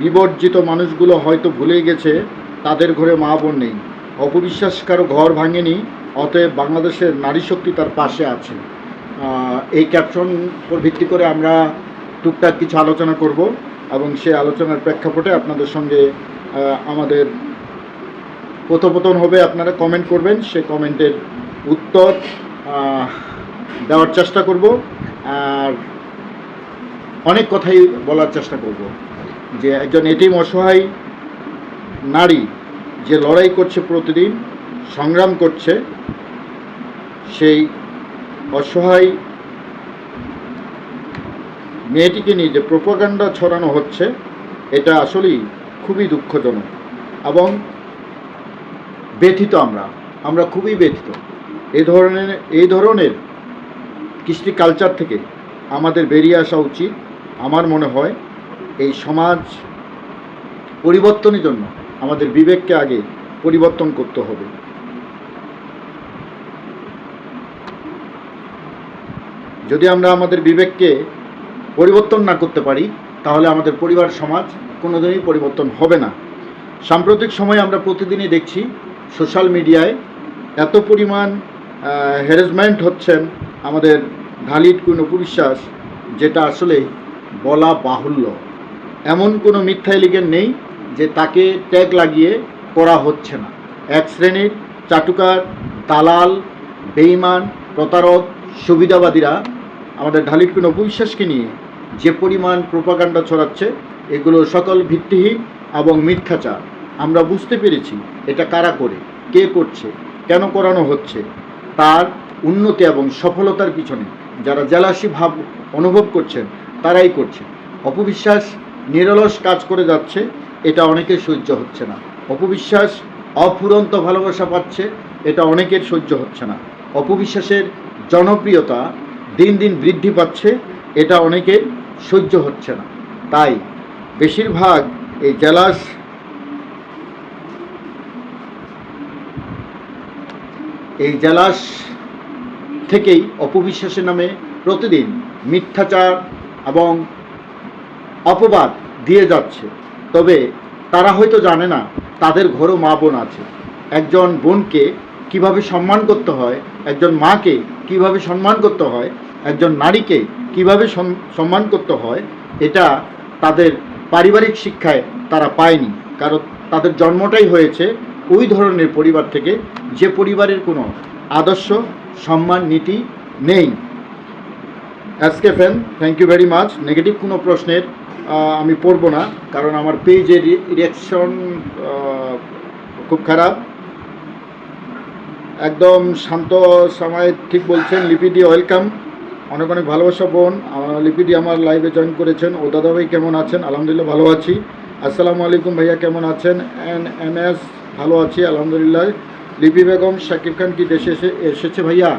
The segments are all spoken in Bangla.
বিবর্জিত মানুষগুলো হয়তো ভুলে গেছে, তাদের ঘরে মা বোন নেই। অপবিশ্বাস কারও ঘর ভাঙেনি, অতএব বাংলাদেশের নারী শক্তি তার পাশে আছে। এই ক্যাপশন উপর ভিত্তি করে আমরা টুকটাক কিছু আলোচনা করব এবং সেই আলোচনার প্রেক্ষাপটে আপনাদের সঙ্গে আমাদের কথোপকথন হবে। আপনারা কমেন্ট করবেন, সে কমেন্টের উত্তর দেওয়ার চেষ্টা করব। আর অনেক কথাই বলার চেষ্টা করব। যে একজন এটিম অসহায় নারী যে লড়াই করছে প্রতিদিন, সংগ্রাম করছে, সেই অসহায় মেয়েটিকে নিয়ে যে প্রোপাগান্ডা ছড়ানো হচ্ছে, এটা আসলেই খুবই দুঃখজনক এবং ব্যথিত আমরা আমরা খুবই ব্যথিত। এই ধরনের এই ধরনের কৃষ্টি কালচার থেকে আমাদের বেরিয়ে আসা উচিত, আমার মনে হয়। এই সমাজ পরিবর্তনের জন্য আমাদের বিবেককে আগে পরিবর্তন করতে হবে। যদি আমরা আমাদের বিবেককে পরিবর্তন না করতে পারি, তাহলে আমাদের পরিবার, সমাজ কোনোদিনই পরিবর্তন হবে না। সাম্প্রতিক সময়ে আমরা প্রতিদিনই দেখছি সোশ্যাল মিডিয়ায় এত পরিমাণ হ্যারাসমেন্ট হচ্ছেন আমাদের ঢালিট কোন উপবিশ্বাস যেটা আসলে বলা বাহুল্য। এমন কোনো মিথ্যা এলিগেন নেই যে তাকে ট্যাগ লাগিয়ে করা হচ্ছে না। এক শ্রেণির চাটুকার, দালাল বেইমান প্রতারক, সুবিধাবাদীরা আমাদের ঢালিট কোন উপবিশ্বাসকে নিয়ে যে পরিমাণ প্রোপাগান্ডা ছড়াচ্ছে, এগুলো সকল ভিত্তিহীন এবং মিথ্যাচার। আমরা বুঝতে পেরেছি এটা কারা করে, কে করছে, কেন করানো হচ্ছে, তার উন্নতি এবং সফলতার পিছনে যারা জেলাসী ভাব অনুভব করছেন, তারাই করছে। অপবিশ্বাস নিরলস কাজ করে যাচ্ছে, এটা অনেকের সহ্য হচ্ছে না। অপবিশ্বাস, অফুরন্ত ভালোবাসা পাচ্ছে, এটা অনেকের সহ্য হচ্ছে না। অপবিশ্বাসের জনপ্রিয়তা দিন দিন বৃদ্ধি পাচ্ছে, এটা অনেকের সহ্য হচ্ছে না। তাই বেশিরভাগ এই জেলাস এই জেলাস থেকেই অপবিশ্বাসের নামে প্রতিদিন মিথ্যাচার এবং অপবাদ দিয়ে যাচ্ছে। তবে তারা হয়তো জানে না, তাদের ঘরও মা বোন আছে। একজন বোনকে কীভাবে সম্মান করতে হয়, একজন মাকে কীভাবে সম্মান করতে হয়, একজন নারীকে কীভাবে সম- সম্মান করতে হয়, এটা তাদের পারিবারিক শিক্ষায় তারা পায়নি। কারণ তাদের জন্মটাই হয়েছে ওই ধরনের পরিবার থেকে, যে পরিবারের কোনো আদর্শ, সম্মান, নীতি নেই। Fan thank you very much negative কোনো প্রশ্নের আমি পড়ব না, কারণ আমার পেজের রিয়াকশন খুব খারাপ। একদম শান্ত সময় ঠিক বলছেন লিপিডি ওয়েলকাম অনেক অনেক ভালোবাসা, বোন। আমার লিপিডি আমার লাইভে জয়েন করেছেন। ও দাদা ভাই কেমন আছেন? আলহামদুলিল্লাহ ভালো আছি। আসসালামু আলাইকুম ভাইয়া, কেমন আছেন? এন এম এস, ভালো আছি, আলহামদুলিল্লাহ। লিপি বেগম, শাকিব খান কি দেশে এসে, এসেছে ভাইয়া?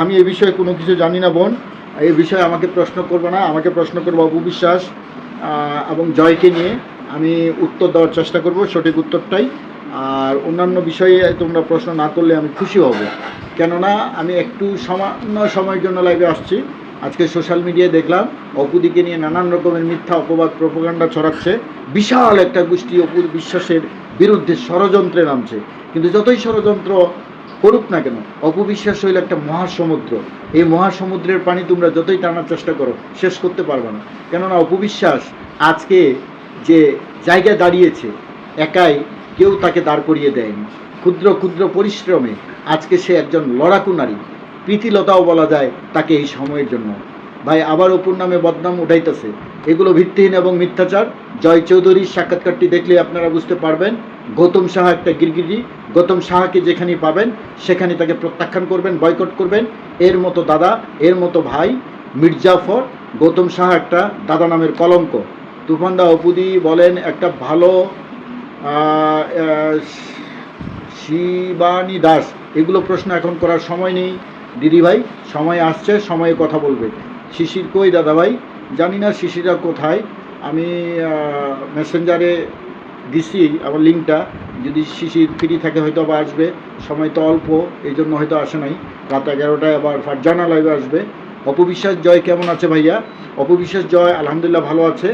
আমি এ বিষয়ে কোনো কিছু জানি না, বোন। এই বিষয়ে আমাকে প্রশ্ন করবে না, আমাকে প্রশ্ন করব অপু বিশ্বাস। এবং জয়কে নিয়ে আমি উত্তর দেওয়ার চেষ্টা করব, সঠিক উত্তরটাই। আর অন্যান্য বিষয়ে তোমরা প্রশ্ন না করলে আমি খুশি হব। কেননা আমি একটু সামান্য সময়ের জন্য লাইভে আসছি। আজকে সোশ্যাল মিডিয়ায় দেখলাম, অপুদিকে নিয়ে নানান রকমের মিথ্যা অপবাদ প্রোপাগান্ডা ছড়াচ্ছে। বিশাল একটা গোষ্ঠী অপু বিশ্বাসের বিরুদ্ধে ষড়যন্ত্রে নামছে। কিন্তু যতই ষড়যন্ত্র করুক না কেন, অপবিশ্বাস হইল একটা মহাসমুদ্র। এই মহাসমুদ্রের পানি তোমরা যতই টানার চেষ্টা করো, শেষ করতে পারবে না। কেননা অপবিশ্বাস আজকে যে জায়গায় দাঁড়িয়েছে, একাই কেউ তাকে দাঁড় করিয়ে দেয়নি। ক্ষুদ্র ক্ষুদ্র পরিশ্রমে আজকে সে একজন লড়াকু নারী। প্রীতিলতাও বলা যায় তাকে এই সময়ের জন্য। ভাই, আবার অপুর নামে বদনাম উঠাইতেছে। এগুলো ভিত্তিহীন এবং মিথ্যাচার। জয় চৌধুরীর সাক্ষাৎকারটি দেখলে আপনারা বুঝতে পারবেন গৌতম সাহা একটা গিরগিরি গৌতম সাহাকে যেখানে পাবেন সেখানে তাকে প্রত্যাখ্যান করবেন, বয়কট করবেন। এর মতো দাদা, এর মতো ভাই মির্জাফর। গৌতম সাহা একটা দাদা নামের কলঙ্ক। তুফানদা অপুদি বলেন, একটা ভালো শিবানী দাস। এগুলো প্রশ্ন এখন করার সময় নেই। দিদি ভাই, সময় আসছে, সময়ে কথা বলবে। শিশির কই দাদা ভাই? জানি না শিশিরা কোথায়। আমি মেসেঞ্জারে দিছি, আমার লিঙ্কটা। যদি শিশির ফ্রি থাকে হয়তো আবার আসবে। সময় তো অল্প এই জন্য হয়তো আসে নাই। রাত এগারোটায় আবার ফারজানা লাইভে আসবে। অপবিশ্বাস জয় কেমন আছে ভাইয়া? অপবিশ্বাস জয়, আলহামদুলিল্লাহ ভালো আছে।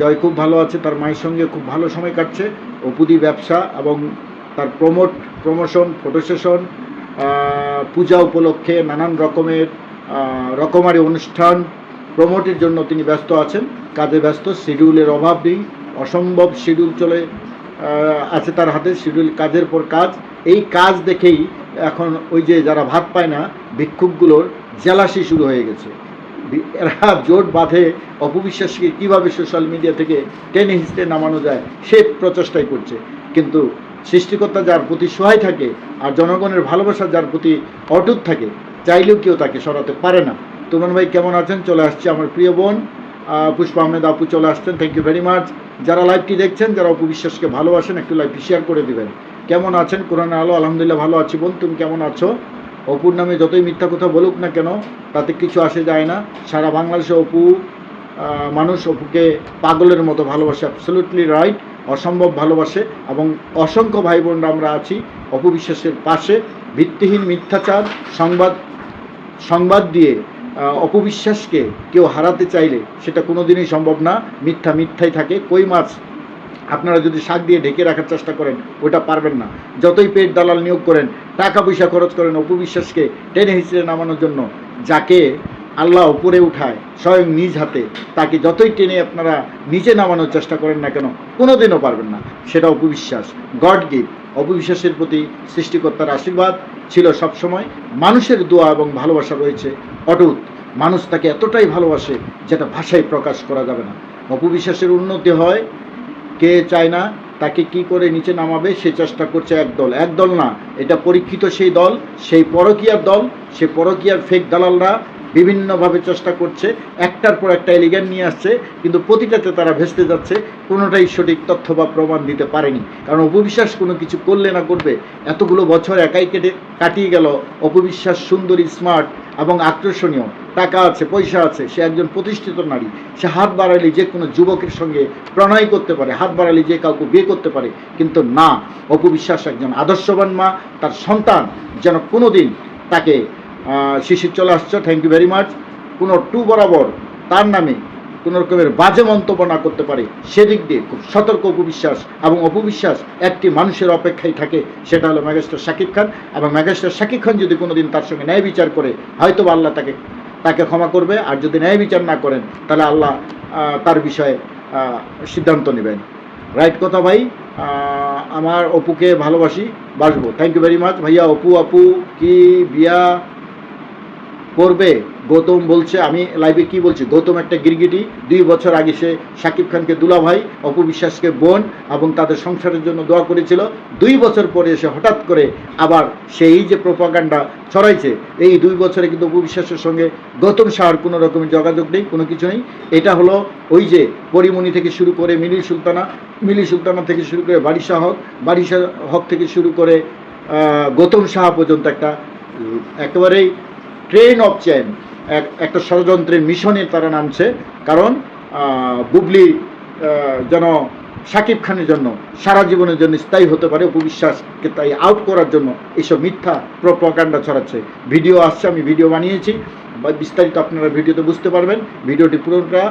জয় খুব ভালো আছে, তার মায়ের সঙ্গে খুব ভালো সময় কাটছে। অপুদি ব্যবসা এবং তার promote promotion photo session puja উপলক্ষে নানান রকমের রকমারি অনুষ্ঠান প্রমোটের জন্য তিনি ব্যস্ত আছেন। কাজে ব্যস্ত শিডিউলের অভাব নেই। অসম্ভব শিডিউল চলে আছে তার হাতে, শিডিউল কাজের পর কাজ। এই কাজ দেখেই এখন ওই যে যারা ভাত পায় না, ভিক্ষুকগুলোর জেলাসি শুরু হয়ে গেছে। এরা জোট বাঁধে অপবিশ্বাসকে কীভাবে সোশ্যাল মিডিয়া থেকে টেনে হিসতে নামানো যায়, সে প্রচেষ্টাই করছে। কিন্তু সৃষ্টিকর্তা যার প্রতি সহায় থাকে আর জনগণের ভালোবাসা যার প্রতি অটুট থাকে, চাইলেও কেউ তাকে সরাতে পারে না। তুমান ভাই, কেমন আছেন? চলে আসছে আমার প্রিয় বোন। পুষ্পা আহমেদ আপু চলে আসছেন। থ্যাংক ইউ ভেরি মাচ যারা লাইভটি দেখছেন, যারা অপবিশ্বাসকে ভালোবাসেন, একটু লাইভটি শেয়ার করে দিবেন। কেমন আছেন? কোরআন আলো, আলহামদুলিল্লাহ ভালো আছি। বোন, তুমি কেমন আছো? অপুর নামে যতই মিথ্যা কথা বলুক না কেন, তাতে কিছু আসে যায় না। সারা বাংলাদেশে অপু মানুষ অপুকে পাগলের মতো ভালোবাসে। অ্যাবসলুটলি রাইট অসম্ভব ভালোবাসে এবং অসংখ্য ভাই বোনরা আমরা আছি অপবিশ্বাসের পাশে। ভিত্তিহীন মিথ্যাচার, সংবাদ সংবাদ দিয়ে অপবিশ্বাসকে কেউ হারাতে চাইলে সেটা কোনো দিনই সম্ভব না। মিথ্যা মিথ্যাই থাকে। কই মাছ? আপনারা যদি শাক দিয়ে ঢেকে রাখার চেষ্টা করেন, ওটা পারবেন না। যতই পেট দালাল নিয়োগ করেন, টাকা পয়সা খরচ করেন অপবিশ্বাসকে টেনে হিসেবে নামানোর জন্য, যাকে আল্লাহ উপরে উঠায়, স্বয়ং নিজ হাতে, তাকে যতই টেনে আপনারা নিচে নামানোর চেষ্টা করেন না কেন, কোনোদিনও পারবেন না। সেটা অপবিশ্বাস। গড গিফট অপবিশ্বাসের প্রতি সৃষ্টিকর্তার আশীর্বাদ ছিল সবসময়। মানুষের দোয়া এবং ভালোবাসা রয়েছে। অটুট, মানুষ তাকে এতটাই ভালোবাসে যেটা ভাষায় প্রকাশ করা যাবে না। অপবিশ্বাসের উন্নতি হয়। কে চায় না, তাকে কি করে নিচে নামাবে, সে চেষ্টা করছে একদল একদল না, এটা পরীক্ষিত সেই দল, সেই পরকীয়ার দল, সে পরকীয়ার ফেক দালালরা বিভিন্নভাবে চেষ্টা করছে, একটার পর একটা এলিগেন নিয়ে আসছে, কিন্তু প্রতিটাতে তারা ভেস্তে যাচ্ছে, কোনোটাই সঠিক তথ্য বা প্রমাণ দিতে পারেনি। কারণ অপবিশ্বাস কোনো কিছু করলে না করবে। এতগুলো বছর একাই কেটে কাটিয়ে গেল অপবিশ্বাস, সুন্দরী স্মার্ট এবং আকর্ষণীয়। টাকা আছে, পয়সা আছে, সে একজন প্রতিষ্ঠিত নারী। সে হাত বাড়ালে যে কোনো যুবকের সঙ্গে প্রণয় করতে পারে, হাত বাড়ালে যে কাউকে বিয়ে করতে পারে, কিন্তু না। অপবিশ্বাস একজন আদর্শবান মা, তার সন্তান যেন কোনো দিন তাকে শিশির চলে আসছে থ্যাংক ইউ ভেরি মাচ কোনো টু বরাবর তার নামে কোনো রকমের বাজে মন্তব্য না করতে পারে। সেদিক দিয়ে খুব সতর্ক অপবিশ্বাস এবং অপবিশ্বাস একটি মানুষের অপেক্ষায় থাকে, সেটা হলো ম্যাগেস্টার শাকিব খান। এবং ম্যাগেস্টার শাকিব খান যদি কোনো দিন তার সঙ্গে ন্যায় বিচার করে হয়তো আল্লাহ তাকে তাকে ক্ষমা করবে। আর যদি ন্যায় বিচার না করেন, তাহলে আল্লাহ তার বিষয়ে সিদ্ধান্ত নেবেন। রাইট কথা ভাই? আমার অপুকে ভালোবাসি, বাসবো। থ্যাংক ইউ ভেরি মাচ ভাইয়া, অপু, আপু, কি, বিয়া? করবে। গৌতম বলছে, আমি লাইভে কি বলছি? গৌতম একটা গিরগিটি, দুই বছর আগে সে শাকিব খানকে দুলা ভাই অপবিশ্বাসকে বোন এবং তাদের সংসারের জন্য দোয়া করেছিল। দুই বছর পরে এসে হঠাৎ করে আবার সেই যে প্রোপাগান্ডা ছড়াইছে, এই দুই বছরে কিন্তু অপবিশ্বাসের সঙ্গে গৌতম শাহর কোনো রকমের যোগাযোগ নেই, কোনো কিছু নেই। এটা হলো ওই যে পরিমণি থেকে শুরু করে মিলি সুলতানা মিলি সুলতানা থেকে শুরু করে বারিশা হক বারিশা হক থেকে শুরু করে গৌতম সাহা পর্যন্ত একটা একেবারেই ট্রেন অফ চেন এক, একটা ষড়যন্ত্রের মিশনে তারা নামছে। কারণ বুবলি যেন শাকিব খানের জন্য, সারা জীবনের জন্য স্থায়ী হতে পারে উপবিশ্বাসকে তাই আউট করার জন্য এইসব মিথ্যা প্রপাগান্ডা ছড়াচ্ছে। ভিডিও আসছে, আমি ভিডিও বানিয়েছি। বিস্তারিত আপনারা ভিডিওতে বুঝতে পারবেন। ভিডিওটি পুরোটা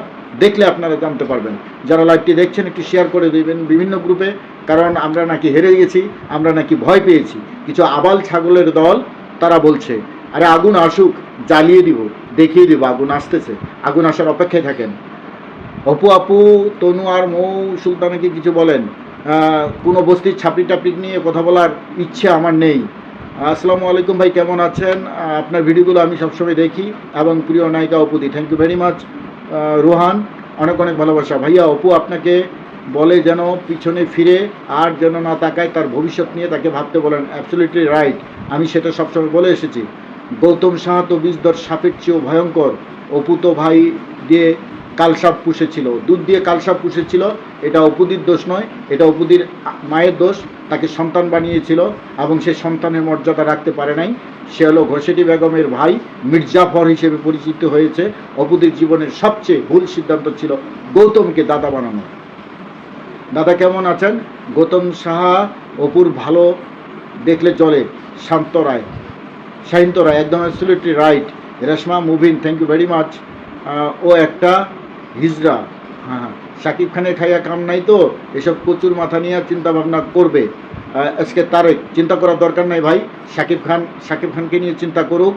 দেখলে আপনারা জানতে পারবেন। যারা লাইভটি দেখছেন, একটু শেয়ার করে দেবেন বিভিন্ন গ্রুপে কারণ আমরা নাকি হেরে গেছি, আমরা নাকি ভয় পেয়েছি। কিছু আবাল ছাগলের দল তারা বলছে আরে আগুন আসুক, জ্বালিয়ে দিব, দেখিয়ে দিব, আগুন আসতেছে। আগুন আসার অপেক্ষায় থাকেন। অপু আপু, তনু আর মৌ সুলতানাকে কিছু বলেন। কোনো বস্তির ছাপড়ি টাপড়ি নিয়ে কথা বলার ইচ্ছে আমার নেই। আসসালামু আলাইকুম ভাই, কেমন আছেন? আপনার ভিডিওগুলো আমি সবসময় দেখি এবং প্রিয় নায়িকা অপুদি thank you very much Rohan. অনেক অনেক ভালোবাসা। ভাইয়া, অপু আপনাকে বলে যেন পিছনে ফিরে আর যেন না তাকায়, তার ভবিষ্যৎ নিয়ে তাকে ভাবতে বলেন। অ্যাবসলিউটলি রাইট আমি সেটা সবসময় বলে এসেছি। গৌতম সাহা তো বিষধর সাপের চেয়েও ভয়ঙ্কর। অপু তো ভাই দিয়ে কালসাপ পুষেছিল। দুধ দিয়ে কালসাপ পুষেছিল, এটা অপুদির দোষ নয়, এটা অপুদির মায়ের দোষ। তাকে সন্তান বানিয়েছিল এবং সে সন্তানের মর্যাদা রাখতে পারে নাই। সে হলো ঘোষেটি বেগমের ভাই, মির্জাফর হিসেবে পরিচিত হয়েছে। অপুদির জীবনের সবচেয়ে ভুল সিদ্ধান্ত ছিল গৌতমকে দাদা বানানো। দাদা কেমন আছেন? গৌতম সাহা অপুর ভালো, দেখলে চলে শান্ত রায়। শাহিন্ত রায় একদম অ্যাবসলিউটলি রাইট রেশমা, মুভিন থ্যাংক ইউ ভেরি মাচ ও একটা হিজড়া হ্যাঁ হ্যাঁ। শাকিব খানের খাইয়া কাম নাই তো, এসব প্রচুর মাথা নিয়ে চিন্তা ভাবনা করবে আজকে তারেক চিন্তা করার দরকার নাই ভাই। শাকিব খান শাকিব খানকে নিয়ে চিন্তা করুক।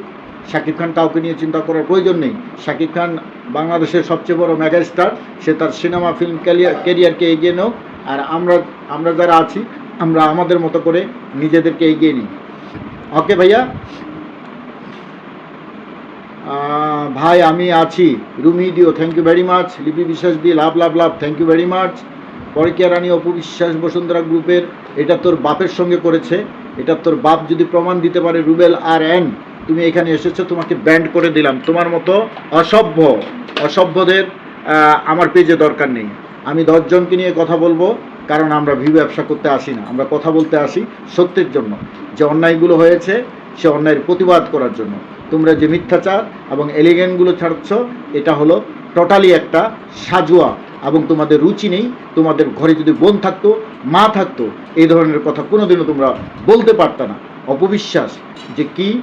শাকিব খান কাউকে নিয়ে চিন্তা করার প্রয়োজন নেই। শাকিব খান বাংলাদেশের সবচেয়ে বড় মেগা স্টার সে তার সিনেমা ফিল্ম ক্যারিয়ার ক্যারিয়ারকে এগিয়ে নোক। আর আমরা আমরা যারা আছি, আমরা আমাদের মতো করে নিজেদেরকে এগিয়ে নিই। ওকে ভাইয়া? ভাই, আমি আছি। রুমি দিও thank you very much Lipi Biswas the love love love thank you very much পরকিয়া রানী অপু বিশ্বাস বসুন্ধরা গ্রুপের, এটা তোর বাপের সঙ্গে করেছে। এটা তোর বাপ যদি প্রমাণ দিতে পারে রুবেল আর এন, তুমি এখানে এসেছ, তোমাকে ব্যান্ড করে দিলাম। তোমার মতো অসভ্য, অসভ্যদের আমার পেজে দরকার নেই। আমি দশজনকে নিয়ে কথা বলব, কারণ আমরা ভিউ ব্যবসা করতে আসি না। আমরা কথা বলতে আসি সত্যের জন্য। যে অন্যায়গুলো হয়েছে, সে অন্যায়ের প্রতিবাদ করার জন্য। তোমরা যে মিথ্যাচার এবং এলিগেনগুলো ছাড়ছ, এটা হলো টোটালি একটা সাজুয়া এবং তোমাদের রুচি নেই, তোমাদের ঘরে যদি বোন থাকতো, মা থাকতো, এই ধরনের কথা কোনোদিনও তোমরা বলতে পারত না। অপবিশ্বাস যে কি